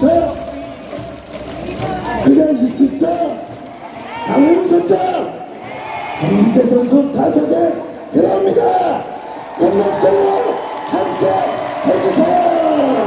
자요 그대하실 수 있죠? 안 웃었죠? 김민재 선수 다섯 개 들어옵니다 건너쪽으로 함께 해주세요